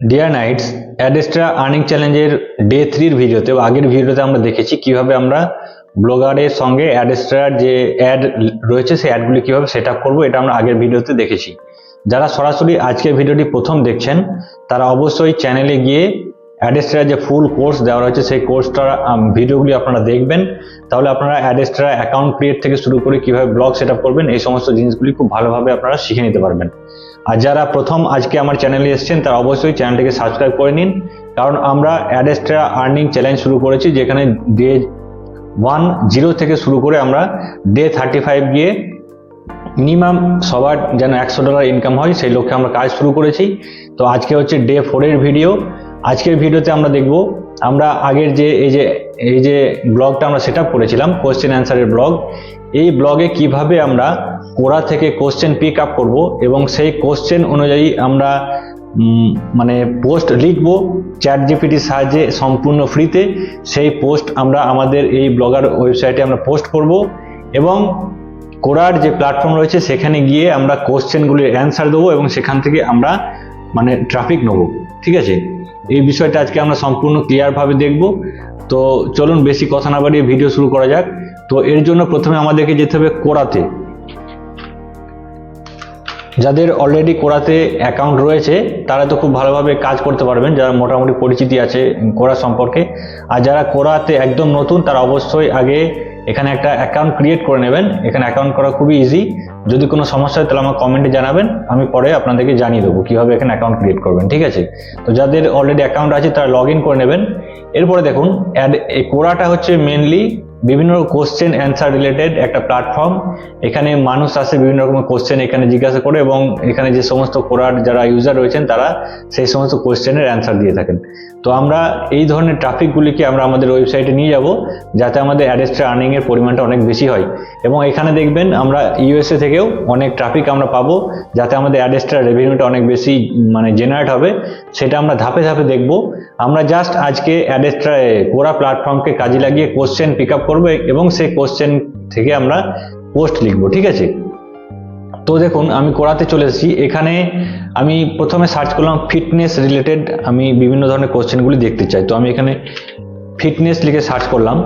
Deer knights Adsterra earning চ্যালেঞ্জের day থ্রির ভিডিওতে, আগের ভিডিওতে আমরা দেখেছি কীভাবে আমরা ব্লগারের সঙ্গে অ্যাডেস্ট্রার যে অ্যাড রয়েছে, সেই অ্যাডগুলি কীভাবে সেট আপ করব, এটা আমরা আগের ভিডিওতে দেখেছি। যারা সরাসরি আজকের ভিডিওটি প্রথম দেখছেন, তারা অবশ্যই চ্যানেলে গিয়ে অ্যাডেস্ট্রার যে ফুল কোর্স দেওয়া রয়েছে, সেই কোর্সটার ভিডিওগুলি আপনারা দেখবেন। তাহলে আপনারা অ্যাডেস্ট্রা অ্যাকাউন্ট ক্রিয়েট থেকে শুরু করে কীভাবে ব্লগ সেট করবেন, এই সমস্ত জিনিসগুলি খুব ভালোভাবে আপনারা শিখে নিতে পারবেন। আর যারা প্রথম আজকে আমার চ্যানেলে এসেছেন, তারা অবশ্যই চ্যানেলটিকে সাবস্ক্রাইব করে নিন। কারণ আমরা অ্যাডেস্ট্রা আর্নিং চ্যালেঞ্জ শুরু করেছি, যেখানে ডে ওয়ান জিরো থেকে শুরু করে আমরা ডে থার্টি ফাইভ গিয়ে মিনিমাম সবার যেন একশো ডলার ইনকাম হয়, সেই লক্ষ্যে আমরা কাজ শুরু করেছি। তো আজকে হচ্ছে ডে ফোরের ভিডিও আজকের ভিডিওতে আমরা দেখব, আমরা আগের যে, এই যে এই যে ব্লগটা আমরা সেট করেছিলাম কোশ্চেন অ্যান্সারের ব্লগ এই ব্লগে কীভাবে আমরা কোরা থেকে কোশ্চেন পিক আপ করব এবং সেই কোশ্চেন অনুযায়ী আমরা মানে পোস্ট লিখব। চ্যাট জিপিটির সাহায্যে সম্পূর্ণ ফ্রিতে সেই পোস্ট আমরা আমাদের এই ব্লগার ওয়েবসাইটে আমরা পোস্ট করব এবং কোরার যে প্ল্যাটফর্ম রয়েছে সেখানে গিয়ে আমরা কোশ্চেনগুলির অ্যান্সার দেবো এবং সেখান থেকে আমরা মানে ট্রাফিক নেব। ঠিক আছে? এই বিষয়টা আজকে আমরা সম্পূর্ণ ক্লিয়ারভাবে দেখব। তো চলুন বেশি কথা না বাড়িয়ে ভিডিও শুরু করা যাক। তো এর জন্য প্রথমে আমাদেরকে যেতে হবে কোরাতে। যাদের অলরেডি কোরাতে অ্যাকাউন্ট রয়েছে, তারা তো খুব ভালোভাবে কাজ করতে পারবেন, যারা মোটামুটি পরিচিতি আছে কোরা সম্পর্কে। আর যারা কোরাতে একদম নতুন, তারা অবশ্যই আগে এখানে একটা অ্যাকাউন্ট ক্রিয়েট করে নেবেন। এখানে অ্যাকাউন্ট করা খুবই ইজি যদি কোনো সমস্যা হয়, তাহলে আমার কমেন্টে জানাবেন। আমি পরে আপনাদেরকে জানিয়ে দেবো কীভাবে এখানে অ্যাকাউন্ট ক্রিয়েট করবেন, ঠিক আছে? তো যাদের অলরেডি অ্যাকাউন্ট আছে, তারা লগ করে নেবেন। এরপরে দেখুন অ্যাড এই কোরাটা হচ্ছে মেনলি বিভিন্ন কোশ্চেন অ্যান্সার রিলেটেড একটা প্ল্যাটফর্ম এখানে মানুষ আসে বিভিন্ন রকমের কোশ্চেন এখানে জিজ্ঞাসা করে এবং এখানে যে সমস্ত কোরার যারা ইউজার রয়েছেন, তারা সেই সমস্ত কোশ্চেনের অ্যান্সার দিয়ে থাকেন। তো আমরা এই ধরনের ট্রাফিকগুলিকে আমরা আমাদের ওয়েবসাইটে নিয়ে যাব, যাতে আমাদের অ্যাডেস্ট্রা আর্নিংয়ের পরিমাণটা অনেক বেশি হয়। এবং এখানে দেখবেন আমরা ইউএসএ থেকেও অনেক ট্রাফিক আমরা পাবো, যাতে আমাদের অ্যাডেস্ট্রা রেভিনিউটা অনেক বেশি মানে জেনারেট হবে। সেটা আমরা ধাপে ধাপে দেখব। আমরা জাস্ট আজকে অ্যাডেস্ট্রা কোরা প্ল্যাটফর্মকে কাজে লাগিয়ে কোশ্চেন পিক আপ করব এবং সেই কোশ্চেন থেকে আমরা পোস্ট লিখব, ঠিক আছে? তো দেখুন, আমি কোরাতে চলে এসেছি। এখানে আমি প্রথমে সার্চ করলাম ফিটনেস রিলেটেড আমি বিভিন্ন ধরনের কোশ্চেনগুলি দেখতে চাই। তো আমি এখানে ফিটনেস লিখে সার্চ করলাম।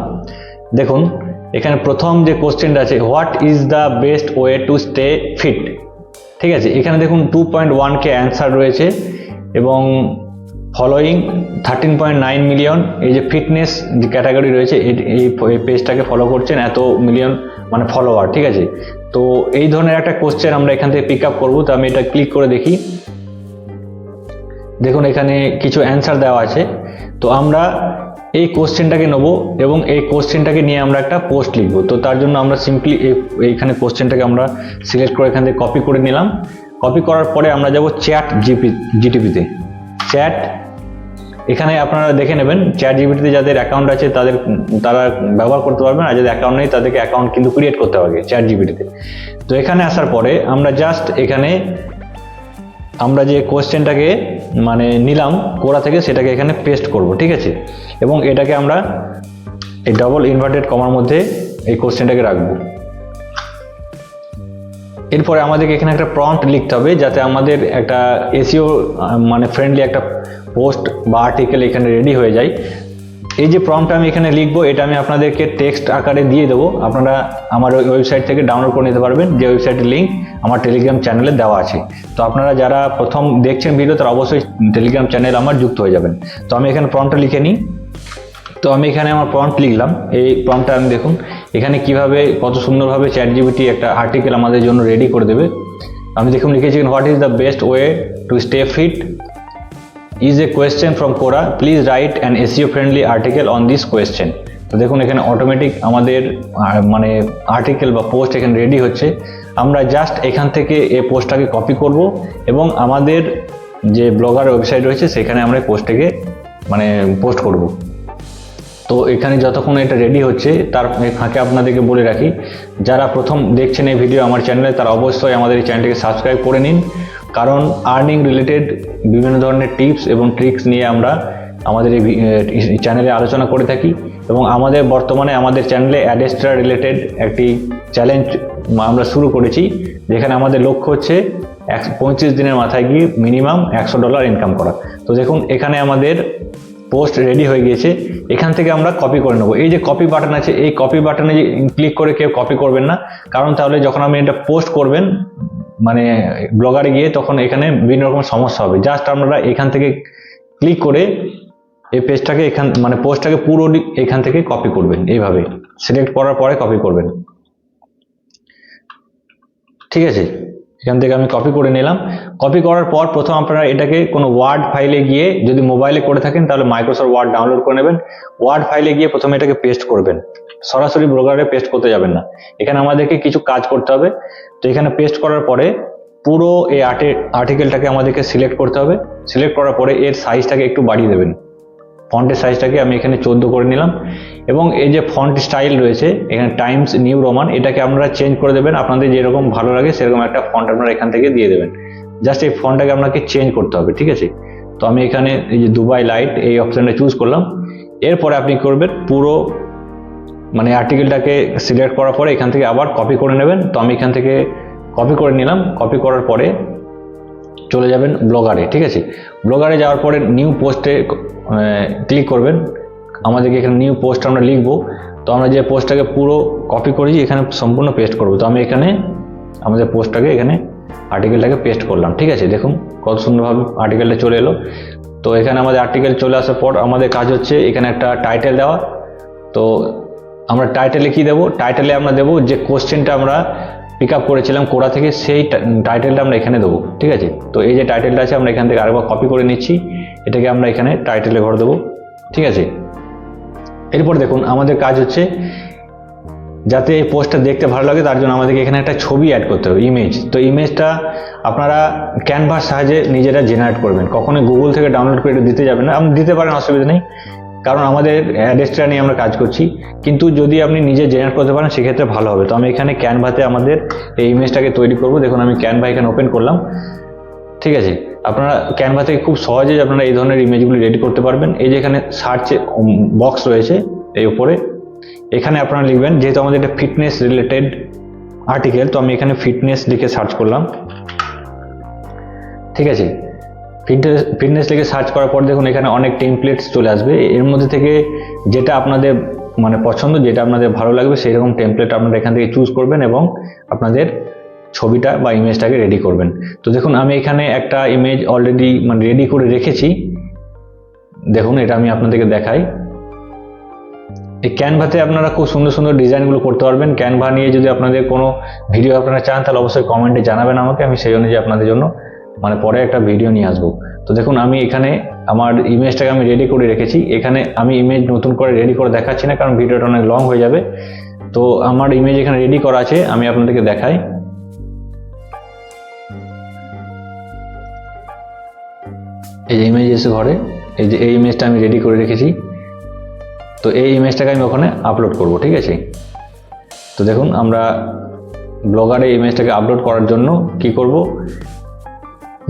দেখুন, এখানে প্রথম যে কোশ্চেনটা আছে what is the best way to stay fit ঠিক আছে? এখানে দেখুন two point one K answer রয়েছে এবং following thirteen point nine million এই যে ফিটনেস যে ক্যাটাগরি রয়েছে, এই- পেজটাকে ফলো করছেন, এত মিলিয়ন মানে ফলোয়ার ঠিক আছে? তো এই ধরনের একটা কোশ্চেন আমরা এখান থেকে পিক আপ করব, তো আমি এটা ক্লিক করে দেখি। দেখুন, এখানে কিছু অ্যান্সার দেওয়া আছে। তো আমরা এই কোশ্চেনটাকে নেব এবং এই কোশ্চেনটাকে নিয়ে আমরা একটা পোস্ট লিখব। তো তার জন্য আমরা সিম্পলি এইখানে কোশ্চেনটাকে আমরা সিলেক্ট করে এখান থেকে কপি করে নিলাম। কপি করার পরে আমরা যাব চ্যাট জিপি জিটিপিতে চ্যাট এখানে আপনারা দেখে নেবেন চ্যাট জিবিটিতে যাদের অ্যাকাউন্ট আছে, তাদের, তারা ব্যবহার করতে পারবেন আর যাদের অ্যাকাউন্ট নেই, তাদেরকে অ্যাকাউন্ট কিন্তু ক্রিয়েট করতে হবে চ্যাট জিবিটিতে তো এখানে আসার পরে আমরা জাস্ট এখানে, আমরা যে কোয়েশ্চেনটাকে মানে নিলাম, কোরা থেকে সেটাকে এখানে পেস্ট করব, ঠিক আছে? এবং এটাকে আমরা এই ডবল ইনভার্টেড কমার মধ্যে এই কোশ্চেনটাকে রাখব। এরপরে আমাদেরকে এখানে একটা প্রম্পট লিখতে হবে, যাতে আমাদের একটা এসিও মানে ফ্রেন্ডলি একটা পোস্ট বা আর্টিকেল এখানে রেডি হয়ে যায়। এই যে প্রম্পট আমি এখানে লিখব, এটা আমি আপনাদেরকে টেক্সট আকারে দিয়ে দেবো। আপনারা আমার ওই ওয়েবসাইট থেকে ডাউনলোড করে নিতে পারবেন, যে ওয়েবসাইটের লিঙ্ক আমার টেলিগ্রাম চ্যানেলে দেওয়া আছে। তো আপনারা যারা প্রথম দেখছেন ভিডিও তারা অবশ্যই টেলিগ্রাম চ্যানেল আমার যুক্ত হয়ে যাবেন। তো আমি এখানে প্রম্পটটা লিখে নিই। তো আমি এখানে আমার প্রম্পট লিখলাম। এই প্রম্পটটা আমি দেখুন, এখানে কীভাবে কত সুন্দরভাবে চ্যাট জিবিটি একটা আর্টিকেল আমাদের জন্য রেডি করে দেবে। আমি দেখুন লিখেছি what is the best way to stay fit is a question from Quora please write an SEO friendly article on this question তো দেখুন, এখানে অটোমেটিক আমাদের মানে আর্টিকেল বা পোস্ট এখানে রেডি হচ্ছে। আমরা জাস্ট এখান থেকে এই পোস্টটাকে কপি করব এবং আমাদের যে ব্লগার ওয়েবসাইট রয়েছে, সেখানে আমরা পোস্টটাকে মানে পোস্ট করব। তো এখানে যতক্ষণ এটা রেডি হচ্ছে, তার ফাঁকে আপনাদেরকে বলে রাখি, যারা প্রথম দেখছেন এই ভিডিও আমার চ্যানেলে তারা অবশ্যই আমাদের এই চ্যানেলটিকে সাবস্ক্রাইব করে নিন। কারণ আর্নিং রিলেটেড বিভিন্ন ধরনের টিপস এবং ট্রিক্স নিয়ে আমরা আমাদের এই চ্যানেলে আলোচনা করে থাকি এবং আমাদের বর্তমানে আমাদের চ্যানেলে অ্যাডেস্ট্রা রিলেটেড একটি চ্যালেঞ্জ আমরা শুরু করেছি, যেখানে আমাদের লক্ষ্য হচ্ছে এক পঁয়ত্রিশ দিনের মাথায় গিয়ে মিনিমাম একশো ডলার ইনকাম করা। তো দেখুন, এখানে আমাদের পোস্ট রেডি হয়ে গিয়েছে, এখান থেকে আমরা কপি করে নেব। এই যে কপি বাটন আছে, এই কপি বাটনে ক্লিক করে কেউ কপি করবেন না, কারণ তাহলে যখন আপনি এটা পোস্ট করবেন মানে ব্লগারে গিয়ে তখন এখানে বিভিন্ন রকম সমস্যা হবে। জাস্ট আপনারা এখান থেকে ক্লিক করে এই পেজটাকে এখান মানে পোস্টটাকে পুরো এখান থেকে কপি করবেন এইভাবে। সিলেক্ট করার পরে কপি করবেন। ঠিক আছে? এখান থেকে আমি কপি করে নিলাম। কপি করার পর প্রথম আপনারা এটাকে কোনো ওয়ার্ড ফাইলে গিয়ে যদি মোবাইলে করে থাকেন, তাহলে মাইক্রোসফট ওয়ার্ড ডাউনলোড করে নেবেন। ওয়ার্ড ফাইলে গিয়ে প্রথমে এটাকে পেস্ট করবেন। সরাসরি ব্রোকারে পেস্ট করতে যাবেন না। এখানে আমাদেরকে কিছু কাজ করতে হবে। তো এখানে পেস্ট করার পরে পুরো এই আর্টে আর্টিকেলটাকে আমাদেরকে সিলেক্ট করতে হবে। সিলেক্ট করার পরে এর সাইজটাকে একটু বাড়িয়ে দেবেন। ফন্টের সাইজটাকে আমি এখানে চোদ্দ করে নিলাম। এবং এই যে ফন্ট স্টাইল রয়েছে, এখানে টাইমস নিউ রোমান এটাকে আপনারা চেঞ্জ করে দেবেন। আপনাদের যেরকম ভালো লাগে, সেরকম একটা ফন্ট আপনারা এখান থেকে দিয়ে দেবেন। জাস্ট এই ফন্টটাকে আপনাকে চেঞ্জ করতে হবে, ঠিক আছে? তো আমি এখানে এই যে দুবাই লাইট এই অপশানটা চুজ করলাম। এরপরে আপনি করবেন পুরো মানে আর্টিকেলটাকে সিলেক্ট করার পরে এখান থেকে আবার কপি করে নেবেন। তো আমি এখান থেকে কপি করে নিলাম। কপি করার পরে চলে যাবেন ব্লগারে, ঠিক আছে? ব্লগারে যাওয়ার পরে নিউ পোস্টে ক্লিক করবেন। আমাদেরকে এখানে নিউ পোস্ট আমরা লিখব। তো আমরা যে পোস্টটাকে পুরো কপি করেছি, এখানে সম্পূর্ণ পেস্ট করব। তো আমি এখানে আমাদের পোস্টটাকে এখানে আর্টিকেলটাকে পেস্ট করলাম, ঠিক আছে? দেখুন কত সুন্দরভাবে আর্টিকেলটা চলে এলো। তো এখানে আমাদের আর্টিকেল চলে আসার পর আমাদের কাজ হচ্ছে এখানে একটা টাইটেল দেওয়া। তো আমরা টাইটেলে কি দেবো? টাইটেলে আমরা দেবো যে কোশ্চেনটা আমরা পিক আপ করেছিলাম কোড়া থেকে, সেই টাইটেলটা আমরা এখানে দেবো, ঠিক আছে? তো এই যে টাইটেলটা আছে, আমরা এখান থেকে আরেকবার কপি করে নিচ্ছি, এটাকে আমরা এখানে টাইটেলে ঘর দেবো, ঠিক আছে? এরপর দেখুন, আমাদের কাজ হচ্ছে যাতে এই পোস্টটা দেখতে ভালো লাগে, তার জন্য আমাদেরকে এখানে একটা ছবি অ্যাড করতে হবে ইমেজ তো ইমেজটা আপনারা ক্যানভাস সাহায্যে নিজেরা জেনারেট করবেন। কখনোই গুগল থেকে ডাউনলোড করে দিতে যাবেন আপনি দিতে পারেন, অসুবিধা নেই। কারণ আমাদের অ্যাড্রেসটা নিয়ে আমরা কাজ করছি। কিন্তু যদি আপনি নিজে জেনারেট করতে পারেন, সেক্ষেত্রে ভালো হবে। তো আমি এখানে ক্যানভাতে আমাদের এই ইমেজটাকে তৈরি করব। দেখুন, আমি ক্যানভা এখানে ওপেন করলাম। ঠিক আছে? আপনারা ক্যানভা থেকে খুব সহজেই আপনারা এই ধরনের ইমেজগুলি রেডি করতে পারবেন। এই যে এখানে সার্চে বক্স রয়েছে এই উপরে। এখানে আপনারা লিখবেন, যেহেতু আমাদের এটা ফিটনেস রিলেটেড আর্টিকেল তো আমি এখানে ফিটনেস লিখে সার্চ করলাম। ঠিক আছে? ফিটনেস ফিটনেস লিখে সার্চ করার পর দেখুন এখানে অনেক টেমপ্লেটস চলে আসবে। এর মধ্যে থেকে যেটা আপনাদের মানে পছন্দ, যেটা আপনাদের ভালো লাগবে সেই রকম টেমপ্লেট আপনারা এখান থেকে চুজ করবেন এবং আপনাদের ছবিটা বা ইমেজটাকে রেডি করবেন। তো দেখুন, আমি এখানে একটা ইমেজ অলরেডি মানে রেডি করে রেখেছি। দেখুন, এটা আমি আপনাদেরকে দেখাই। এই ক্যানভাতে আপনারা খুব সুন্দর সুন্দর ডিজাইনগুলো করতে পারবেন। ক্যানভা নিয়ে যদি আপনাদের কোনো ভিডিও আপনারা চান, তাহলে অবশ্যই কমেন্টে জানাবেন আমাকে। আমি সেই অনুযায়ী আপনাদের জন্য মানে পরে একটা ভিডিও নিয়ে আসব। তো দেখুন, আমি এখানে আমার ইমেজটাকে আমি রেডি করে রেখেছি। এখানে আমি ইমেজ নতুন করে রেডি করে দেখাচ্ছি না, কারণ ভিডিওটা অনেক লং হয়ে যাবে। তো আমার ইমেজ এখানে রেডি করা আছে, আমি আপনাদেরকে দেখাই। এই যে ইমেজ এসে ঘরে, এই যে এই ইমেজটা আমি রেডি করে রেখেছি। তো এই ইমেজটাকে আমি ওখানে আপলোড করব, ঠিক আছে? তো দেখুন, আমরা ব্লগারে ইমেজটাকে আপলোড করার জন্য কি করব?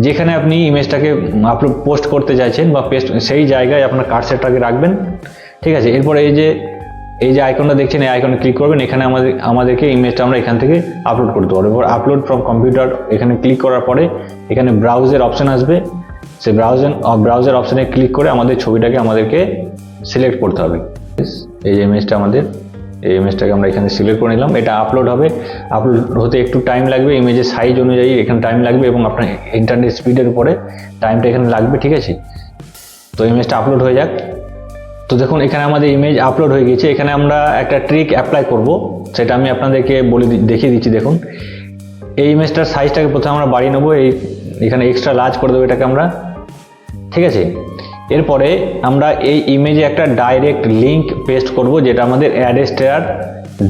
যেখানে আপনি ইমেজটাকে আপলোড পোস্ট করতে চাইছেন বা পেস্ট সেই জায়গায় আপনার কার্সারটাকে রাখবেন, ঠিক আছে? এরপরে এই যে এই যে আইকনটা দেখছেন, এই আইকনে ক্লিক করবেন, এখানে আমাদের, আমাদেরকে ইমেজটা আমরা এখান থেকে আপলোড করতে পারব এবার আপলোড ফ্রম কম্পিউটার এখানে ক্লিক করার পরে এখানে ব্রাউজের অপশান আসবে। সেই ব্রাউজার ব্রাউজার অপশানে ক্লিক করে আমাদের ছবিটাকে আমাদেরকে সিলেক্ট করতে হবে। এই যে ইমেজটা আমাদের এই ইমেজটাকে আমরা এখানে সিলেক্ট করে নিলাম। এটা আপলোড হবে। আপলোড হতে একটু টাইম লাগবে। ইমেজের সাইজ অনুযায়ী এখানে টাইম লাগবে এবং আপনার ইন্টারনেট স্পিডের উপরে টাইমটা এখানে লাগবে, ঠিক আছে? তো ইমেজটা আপলোড হয়ে যাক। তো দেখুন, এখানে আমাদের ইমেজ আপলোড হয়ে গেছে এখানে আমরা একটা ট্রিক অ্যাপ্লাই করব। সেটা আমি আপনাদেরকে বলে দেখিয়ে দিচ্ছি, দেখুন। এই ইমেজটার সাইজটাকে প্রথমে আমরা বাড়িয়ে নেব। এই এখানে এক্সট্রা লার্জ করে দেবো এটাকে আমরা। ঠিক আছে? এরপরে আমরা এই ইমেজে একটা ডাইরেক্ট লিংক পেস্ট করব, যেটা আমাদের অ্যাডেস্টার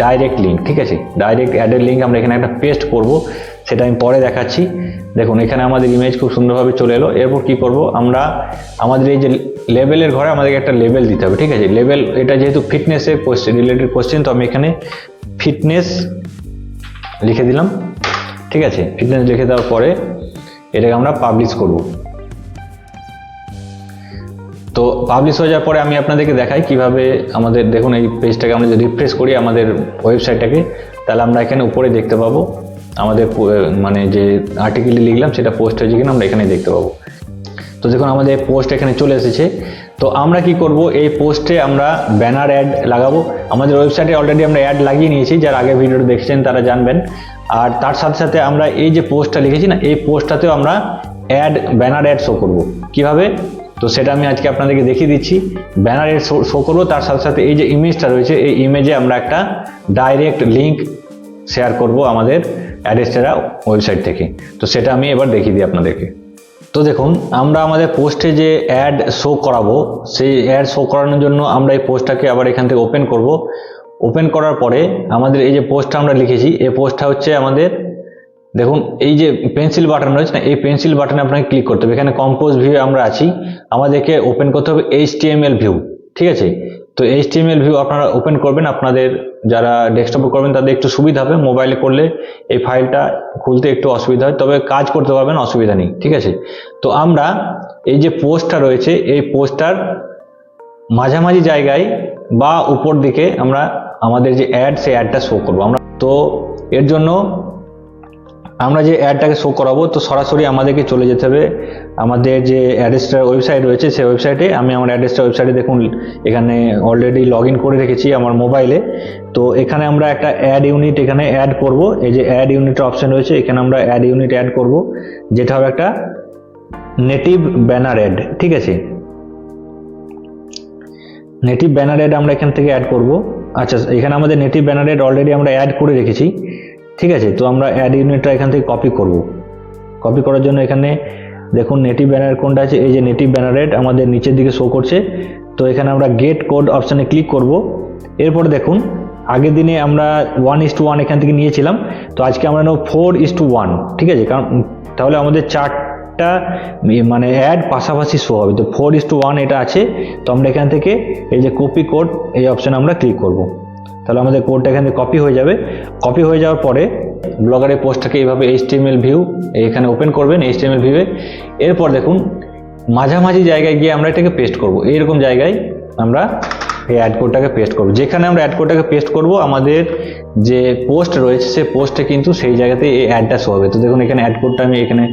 ডাইরেক্ট লিঙ্ক ঠিক আছে? ডাইরেক্ট অ্যাডের লিঙ্ক আমরা এখানে একটা পেস্ট করব, সেটা আমি পরে দেখাচ্ছি। দেখুন, এখানে আমাদের ইমেজ খুব সুন্দরভাবে চলে এলো। এরপর কি করব? আমরা আমাদের এই যে লেভেলের ঘরে আমাদেরকে একটা লেভেল দিতে হবে, ঠিক আছে? লেভেল এটা যেহেতু ফিটনেসের কোয়েশ্চেন রিলেটেড কোশ্চেন তো আমি এখানে ফিটনেস লিখে দিলাম, ঠিক আছে? ফিটনেস লিখে দেওয়ার পরে এটাকে আমরা পাবলিশ করব। পাবলিশ হয়ে যাওয়ার পরে আমি আপনাদেরকে দেখাই কীভাবে আমাদের, দেখুন এই পেজটাকে আমরা যদি রিফ্রেশ করি আমাদের ওয়েবসাইটটাকে তাহলে আমরা এখানে উপরে দেখতে পাবো আমাদের মানে যে আর্টিকেলটি লিখলাম সেটা পোস্ট হয়েছে কিনা আমরা এখানে দেখতে পাবো। তো দেখুন আমাদের পোস্ট এখানে চলে এসেছে। তো আমরা কি করব? এই পোস্টে আমরা ব্যানার অ্যাড লাগাবো। আমাদের ওয়েবসাইটে অলরেডি আমরা অ্যাড লাগিয়ে নিয়েছি। যারা আগে ভিডিওটা দেখছেন তারা জানবেন। আর তার সাথে সাথে আমরা এই যে পোস্টটা লিখেছি না, এই পোস্টটাতেও আমরা অ্যাড ব্যানার অ্যাড শো করব। কীভাবে? তো সেটা আমি আজকে আপনাদেরকে দেখিয়ে দিচ্ছি। ব্যানার শো করব, তার সাথে সাথে এই যে ইমেজটা রয়েছে, এই ইমেজে আমরা একটা ডাইরেক্ট লিঙ্ক শেয়ার করব আমাদের অ্যাডেস্টেরা ওয়েবসাইট থেকে। তো সেটা আমি এবার দেখিয়ে দিই আপনাদেরকে। তো দেখুন, আমরা আমাদের পোস্টে যে অ্যাড শো করাবো, সেই অ্যাড শো করানোর জন্য আমরা এই পোস্টটাকে আবার এখান থেকে ওপেন করব। ওপেন করার পরে আমাদের এই যে পোস্টটা আমরা লিখেছি, এই পোস্টটা হচ্ছে আমাদের দেখুন, এই যে পেন্সিল বাটন রয়েছে না, এই পেন্সিল বাটনে আপনাকে ক্লিক করতে হবে। এখানে কম্পোজ ভিউ আমরা আছি। আমাদেরকে ওপেন করতে হবে এইচটিএমএল ভিউ ঠিক আছে? তো এইচটিএমএল ভিউ আপনারা ওপেন করবেন। আপনাদের যারা ডেস্কটপে করবেন, তাদের একটু সুবিধা হবে। মোবাইলে করলে এই ফাইলটা খুলতে একটু অসুবিধা হয়। তবে কাজ করতে পারবেন, অসুবিধা নেই, ঠিক আছে? তো আমরা এই যে পোস্টটা রয়েছে, এই পোস্টটার মাঝামাঝি জায়গায় বা উপর দিকে আমরা আমাদের যে অ্যাড সেই অ্যাডটা শো করব। আমরা তো এর জন্য আমরা যে অ্যাডটাকে শো করাবো, তো সরাসরি আমাদেরকে চলে যেতে হবে। আমাদের যে অ্যাড্রেসটার ওয়েবসাইট রয়েছে, সেই ওয়েবসাইটে আমি আমার অ্যাড্রেসটা ওয়েবসাইটে দেখুন, এখানে অলরেডি লগ করে রেখেছি আমার মোবাইলে তো এখানে আমরা একটা অ্যাড ইউনিট এখানে অ্যাড করব। এই যে অ্যাড ইউনিটের অপশন রয়েছে, এখানে আমরা অ্যাড ইউনিট অ্যাড করব। যেটা হবে একটা নেটিভ ব্যানার অ্যাড ঠিক আছে? নেটিভ ব্যানার অ্যাড আমরা এখান থেকে অ্যাড করব। আচ্ছা এখানে আমাদের নেটিভ ব্যানার অ্যাড অলরেডি আমরা অ্যাড করে রেখেছি। ঠিক আছে, তো আমরা অ্যাড ইউনিটটা এখান থেকে কপি করব। কপি করার জন্য এখানে দেখুন নেটিভ ব্যানার কোনটা আছে, এই যে নেটিভ ব্যানার অ্যাড আমাদের নিচের দিকে শো করছে। তো এখানে আমরা গেট কোড অপশানে ক্লিক করব। এরপরে দেখুন, আগের দিনে আমরা ওয়ান ইস টু ওয়ান এখান থেকে নিয়েছিলাম। তো আজকে আমরা নেব ফোর ইস টু ওয়ান ঠিক আছে? কারণ তাহলে আমাদের চারটা মানে অ্যাড পাশাপাশি শো হবে। তো ফোর ইস টু ওয়ান এটা আছে। তো আমরা এখান থেকে এই যে কপি কোড এই অপশানে আমরা ক্লিক করব। তাহলে আমাদের কোডটা এখানে কপি হয়ে যাবে। কপি হয়ে যাওয়ার পরে ব্লগারের পোস্টটাকে এইভাবে এইচটিএমএল ভিউ এখানে ওপেন করবেন এইচটিএমএল ভিউয়ে এরপর দেখুন, মাঝামাঝি জায়গায় গিয়ে আমরা এটাকে পেস্ট করব। এইরকম জায়গায় আমরা এই অ্যাড কোডটাকে পেস্ট করব। যেখানে আমরা অ্যাড কোডটাকে পেস্ট করব, আমাদের যে পোস্ট রয়েছে সেই পোস্টে কিন্তু সেই জায়গাতে এই অ্যাডটা শো হবে। তো দেখুন, এখানে অ্যাড কোডটা আমি এখানে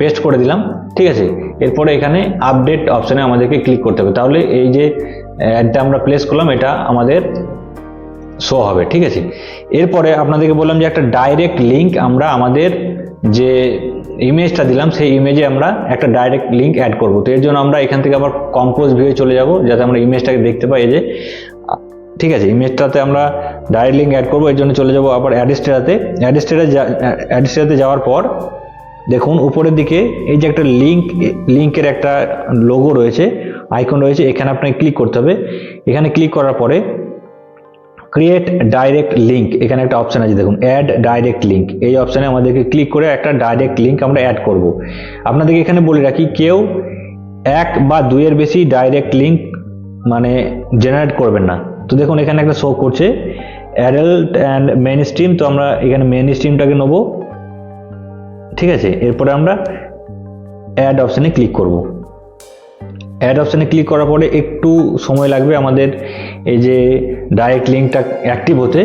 পেস্ট করে দিলাম, ঠিক আছে? এরপরে এখানে আপডেট অপশানে আমাদেরকে ক্লিক করতে হবে। তাহলে এই যে অ্যাডটা আমরা প্লেস করলাম, এটা আমাদের শো হবে, ঠিক আছে? এরপরে আপনাদেরকে বললাম যে একটা ডাইরেক্ট লিঙ্ক আমরা আমাদের যে ইমেজটা দিলাম, সেই ইমেজে আমরা একটা ডাইরেক্ট লিঙ্ক অ্যাড করব। তো এর জন্য আমরা এখান থেকে আবার কম্পোজ ভিউয়ে চলে যাব, যাতে আমরা ইমেজটাকে দেখতে পাই। যে, ঠিক আছে ইমেজটাতে আমরা ডাইরেক্ট লিঙ্ক অ্যাড করব, এর জন্য চলে যাব আবার অ্যাডিস্টেরাতে অ্যাডিস্টেরা অ্যাডিস্টেরাতে যাওয়ার পর দেখুন, উপরের দিকে এই যে একটা লিঙ্ক লিঙ্কের একটা লোগো রয়েছে আইকন রয়েছে, এখানে আপনাকে ক্লিক করতে হবে। এখানে ক্লিক করার পরে ক্রিয়েট ডাইরেক্ট লিঙ্ক এখানে একটা অপশান আছে, দেখুন অ্যাড ডাইরেক্ট লিঙ্ক এই অপশানে আমাদেরকে ক্লিক করে একটা ডাইরেক্ট লিঙ্ক আমরা অ্যাড করব। আপনাদেরকে এখানে বলে রাখি, কেউ এক বা দুইয়ের বেশি ডাইরেক্ট লিঙ্ক মানে জেনারেট করবেন না। তো দেখুন, এখানে একটা শো করছে অ্যাডাল্ট অ্যান্ড মেন স্ট্রিম তো আমরা এখানে মেন স্ট্রিমটাকে নেব। ঠিক আছে, এরপরে আমরা অ্যাড অপশানে ক্লিক করব। অ্যাড অপশানে ক্লিক করার পরে একটু সময় লাগবে আমাদের এই যে ডাইরেক্ট লিঙ্কটা অ্যাক্টিভ হতে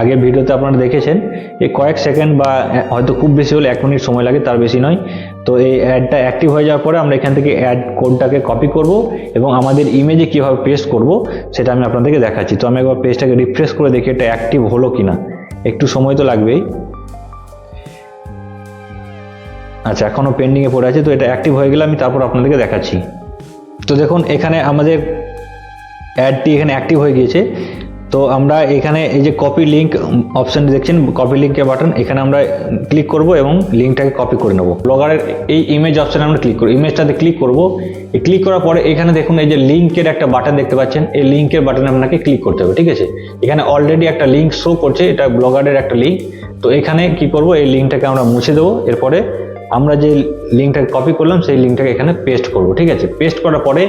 আগের ভিডিওতে আপনারা দেখেছেন এই কয়েক সেকেন্ড বা হয়তো খুব বেশি হলে এক মিনিট সময় লাগে তার বেশি নয়। তো এই অ্যাডটা অ্যাক্টিভ হয়ে যাওয়ার পরে আমরা এখান থেকে অ্যাড কোডটাকে কপি করব এবং আমাদের ইমেজে কীভাবে পেস্ট করব সেটা আমি আপনাদেরকে দেখাচ্ছি। তো আমি একবার পেজটাকে রিফ্রেশ করে দেখি এটা অ্যাক্টিভ হলো কি না একটু সময় তো লাগবেই। আচ্ছা এখনও পেন্ডিংয়ে পড়ে আছে তো এটা অ্যাক্টিভ হয়ে গেলে আমি তারপর আপনাদেরকে দেখাচ্ছি। তো দেখুন এখানে আমাদের অ্যাডটি এখানে অ্যাক্টিভ হয়ে গিয়েছে। তো আমরা এখানে এই যে কপি লিঙ্ক অপশানটি দেখছেন কপি লিঙ্কের বাটন এখানে আমরা ক্লিক করব এবং লিঙ্কটাকে কপি করে নেব। ব্লগারের এই ইমেজ অপশানে আমরা ক্লিক করব ইমেজটাতে ক্লিক করব। ক্লিক করার পরে এখানে দেখুন এই যে লিঙ্কের একটা বাটন দেখতে পাচ্ছেন, এই লিঙ্কের বাটনে আপনাকে ক্লিক করতে হবে, ঠিক আছে? এখানে অলরেডি একটা লিঙ্ক শো করছে, এটা ব্লগারের একটা লিঙ্ক তো এখানে কি করব, এই লিঙ্কটাকে আমরা মুছে দেবো, এরপরে আমরা যে লিঙ্কটাকে কপি করলাম, সেই লিঙ্কটাকে এখানে পেস্ট করব, ঠিক আছে? পেস্ট করার পরে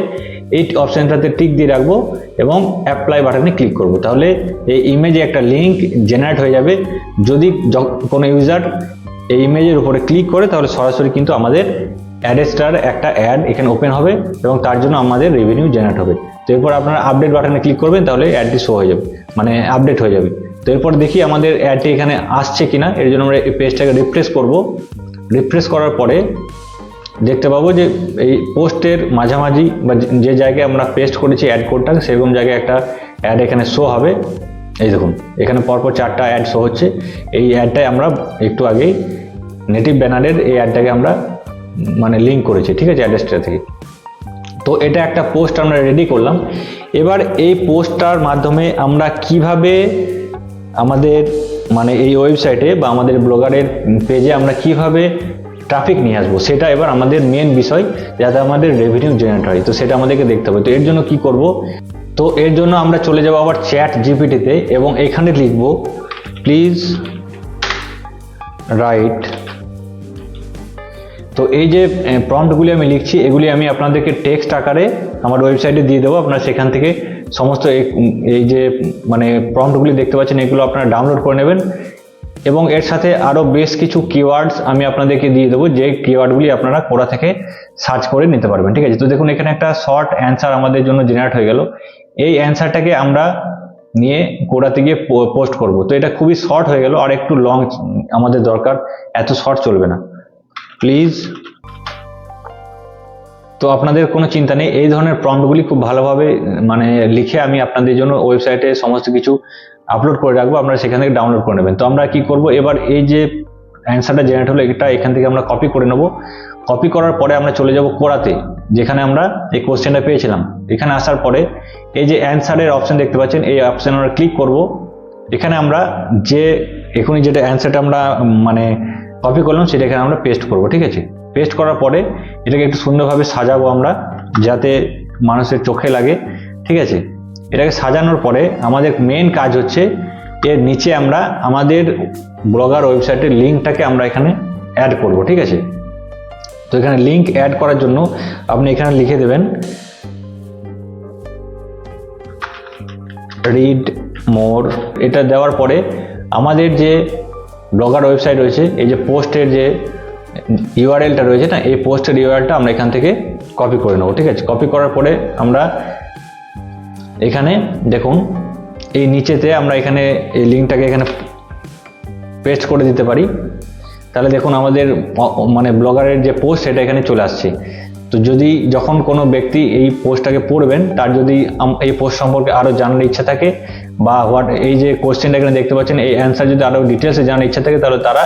এই অপশানটাতে টিক দিয়ে রাখব এবং অ্যাপ্লাই বাটনে ক্লিক করব। তাহলে এই ইমেজে একটা লিঙ্ক জেনারেট হয়ে যাবে। যদি কোনো ইউজার এই ইমেজের উপরে ক্লিক করে, তাহলে সরাসরি কিন্তু আমাদের অ্যাডেস্টার একটা অ্যাড এখানে ওপেন হবে এবং তার জন্য আমাদের রেভিনিউ জেনারেট হবে। তো এরপর আপনারা আপডেট বাটনে ক্লিক করবেন, তাহলে অ্যাডটি শো হয়ে যাবে মানে আপডেট হয়ে যাবে। তো এরপর দেখি আমাদের অ্যাডটি এখানে আসছে কিনা। এর জন্য আমরা এই পেজটাকে রিফ্রেশ করব। রিফ্রেশ করার পরে দেখতে পাবো যে এই পোস্টের মাঝামাঝি বা যে- জায়গায় আমরা পেস্ট করেছি অ্যাড কোডটা সেরকম জায়গায় একটা অ্যাড এখানে শো হবে। এই দেখুন, এখানে পরপর চারটা অ্যাড শো হচ্ছে। এই অ্যাডটাই আমরা একটু আগেই নেটিভ ব্যানারের এই অ্যাডটাকে আমরা মানে লিঙ্ক করেছি, ঠিক আছে অ্যাড্রেসটা থেকে। তো এটা একটা পোস্ট আমরা রেডি করলাম। এবার এই পোস্টটার মাধ্যমে আমরা কীভাবে আমাদের মানে এই ওয়েবসাইটে বা আমাদের ব্লগারের পেজে আমরা কীভাবে ট্রাফিক নিয়ে আসব। সেটা এবার আমাদের মেন বিষয়, যাতে আমাদের রেভিনিউ জেনারেট হয়। তো সেটা আমাদেরকে দেখতে হবে। তো এর জন্য কি করব? তো এর জন্য আমরা চলে যাব আবার চ্যাট জিপিটিতে এবং এখানে লিখব প্লিজ রাইট তো এই যে প্রম্পটগুলি আমি লিখছি, এগুলি আমি আপনাদেরকে টেক্সট আকারে আমার ওয়েবসাইটে দিয়ে দেবো। আপনারা সেখান থেকে সমস্ত এই যে মানে প্রম্পটগুলি দেখতে পাচ্ছেন, এগুলো আপনারা ডাউনলোড করে নেবেন। এবং এর সাথে আরও বেশ কিছু কিওয়ার্ডস আমি আপনাদেরকে দিয়ে দেবো, যে কিওয়ার্ডগুলি আপনারা কোরা থেকে সার্চ করে নিতে পারবেন, ঠিক আছে? তো দেখুন, এখানে একটা শর্ট অ্যান্সার আমাদের জন্য জেনারেট হয়ে গেল। এই অ্যান্সারটাকে আমরা নিয়ে কোরাতে গিয়ে পোস্ট করব। তো এটা খুবই শর্ট হয়ে গেল, আর একটু লং আমাদের দরকার, এত শর্ট চলবে না। প্লিজ তো আপনাদের কোনো চিন্তা নেই, এই ধরনের প্রম্পটগুলি খুব ভালোভাবে মানে লিখে আমি আপনাদের জন্য ওয়েবসাইটে সমস্ত কিছু আপলোড করে রাখব আপনারা সেখান থেকে ডাউনলোড করে নেবেন। তো আমরা কি করব? এবার এই যে অ্যান্সারটা জেনারেট হলো, এটা এখান থেকে আমরা কপি করে নেব। কপি করার পরে আমরা চলে যাব কোরাতে, যেখানে আমরা এই কোশ্চেনটা পেয়েছিলাম। এখানে আসার পরে এই যে অ্যান্সারের অপশন দেখতে পাচ্ছেন, এই অপশন আমরা ক্লিক করব। এখানে আমরা যে, এখনই যেটা অ্যান্সারটা আমরা মানে কপি করলাম, সেটা এখানে আমরা পেস্ট করব, ঠিক আছে? পেস্ট করার পরে এটাকে একটু সুন্দরভাবে সাজাবো আমরা, যাতে মানুষের চোখে লাগে, ঠিক আছে? এটাকে সাজানোর পরে আমাদের মেন কাজ হচ্ছে এর নিচে আমরা আমাদের ব্লগার ওয়েবসাইটের লিঙ্কটাকে আমরা এখানে অ্যাড করব, ঠিক আছে? তো এখানে লিঙ্ক অ্যাড করার জন্য আপনি এখানে লিখে দেবেন রিড মোর এটা দেওয়ার পরে আমাদের যে ব্লগার ওয়েবসাইট রয়েছে, এই যে পোস্টের যে ইউআরএলটা রয়েছে না, এই পোস্টের ইউআরএলটা আমরা এখান থেকে কপি করে নেব, ঠিক আছে? কপি করার পরে আমরা এখানে দেখুন, এই নিচেতে আমরা এখানে এই লিঙ্কটাকে এখানে পেস্ট করে দিতে পারি। তাহলে দেখুন আমাদের মানে ব্লগারের যে পোস্ট, সেটা এখানে চলে আসছে। তো যদি যখন কোনো ব্যক্তি এই পোস্টটাকে পড়বেন, তার যদি এই পোস্ট সম্পর্কে আরও জানার ইচ্ছা থাকে, বা হোয়াট, এই যে কোশ্চেনটা এখানে দেখতে পাচ্ছেন, এই অ্যান্সার যদি আরও ডিটেলসে জানার ইচ্ছা থাকে, তাহলে তারা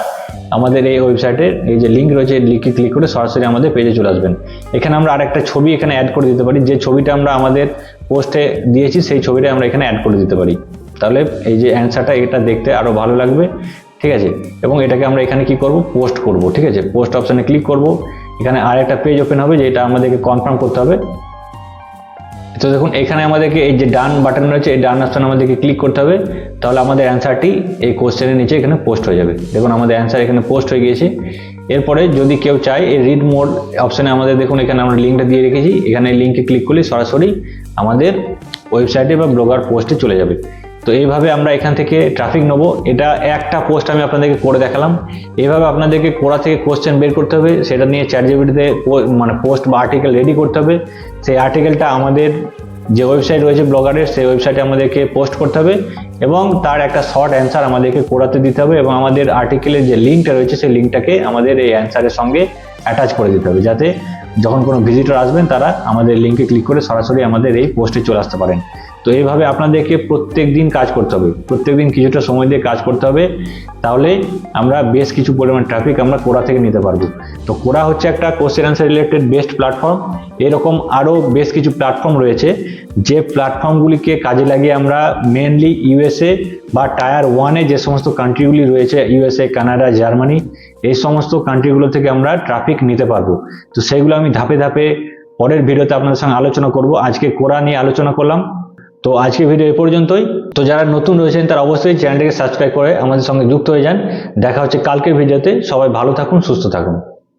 আমাদের এই ওয়েবসাইটের এই যে লিঙ্ক রয়েছে লিঙ্কে ক্লিক করে সরাসরি আমাদের পেজে চলে আসবেন। এখানে আমরা আরেকটা ছবি এখানে অ্যাড করে দিতে পারি। যে ছবিটা আমরা আমাদের পোস্টে দিয়েছি, সেই ছবিটা আমরা এখানে অ্যাড করে দিতে পারি। তাহলে এই যে অ্যান্সারটা এটা দেখতে আরও ভালো লাগবে, ঠিক আছে? এবং এটাকে আমরা এখানে কি করব? পোস্ট করব, ঠিক আছে? পোস্ট অপশানে ক্লিক করব। এখানে আর একটা পেজ ওপেন হবে, যেটা আমাদেরকে কনফার্ম করতে হবে। তো দেখুন, এখানে আমাদেরকে এই যে ডান বাটন রয়েছে, এই ডান অপশন আমাদেরকে ক্লিক করতে হবে। তাহলে আমাদের অ্যান্সারটি এই কোশ্চেনের নিচে এখানে পোস্ট হয়ে যাবে। দেখুন, আমাদের অ্যান্সার এখানে পোস্ট হয়ে গিয়েছে। এরপরে যদি কেউ চায়, এই রিড মোড অপশানে আমাদের দেখুন, এখানে আমরা লিঙ্কটা দিয়ে রেখেছি। এখানে লিঙ্কে ক্লিক করলে সরাসরি আমাদের ওয়েবসাইটে বা ব্লগার পোস্টে চলে যাবে। তো এইভাবে আমরা এখান থেকে ট্রাফিক নেব। এটা একটা পোস্ট আমি আপনাদেরকে করে দেখালাম। এইভাবে আপনাদেরকে কোড়া থেকে কোশ্চেন বের করতে হবে। সেটা নিয়ে চ্যাট জিবিটিতে মানে পোস্ট বা আর্টিকেল রেডি করতে হবে। সেই আর্টিকেলটা আমাদের যে ওয়েবসাইট রয়েছে ব্লগারের সেই ওয়েবসাইটে আমাদেরকে পোস্ট করতে হবে এবং তার একটা শর্ট অ্যান্সার আমাদেরকে কোড়াতে দিতে হবে এবং আমাদের আর্টিকেলের যে লিঙ্কটা রয়েছে, সেই লিঙ্কটাকে আমাদের এই অ্যান্সারের সঙ্গে অ্যাটাচ করে দিতে হবে যাতে যখন কোনো ভিজিটর আসবেন, তারা আমাদের লিঙ্কে ক্লিক করে সরাসরি আমাদের এই পোস্টে চলে আসতে পারেন। তো এইভাবে আপনাদেরকে প্রত্যেক দিন কাজ করতে হবে। প্রত্যেক দিন কিছুটা সময় দিয়ে কাজ করতে হবে, তাহলে আমরা বেশ কিছু পরিমাণ ট্রাফিক আমরা কোরা থেকে নিতে পারব। তো কোরা হচ্ছে একটা question answer related best platform এরকম আরও বেশ কিছু প্ল্যাটফর্ম রয়েছে, যে প্ল্যাটফর্মগুলিকে কাজে লাগিয়ে আমরা মেনলি ইউএসএ বা টায়ার ওয়ানে যে সমস্ত কান্ট্রিগুলি রয়েছে ইউএসএ কানাডা জার্মানি এই সমস্ত কান্ট্রিগুলো থেকে আমরা ট্রাফিক নিতে পারব। তো সেগুলো আমি ধাপে ধাপে পরের ভিডিওতে আপনাদের সঙ্গে আলোচনা করব। আজকে কোরা নিয়ে আলোচনা করলাম। তো আজকের ভিডিও এ পর্যন্তই। তো যারা নতুন রয়েছেন, তারা অবশ্যই চ্যানেলটিকে সাবস্ক্রাইব করে আমাদের সঙ্গে যুক্ত হয়ে যান। দেখা হচ্ছে কালকের ভিডিওতে। সবাই ভালো থাকুন, সুস্থ থাকুন।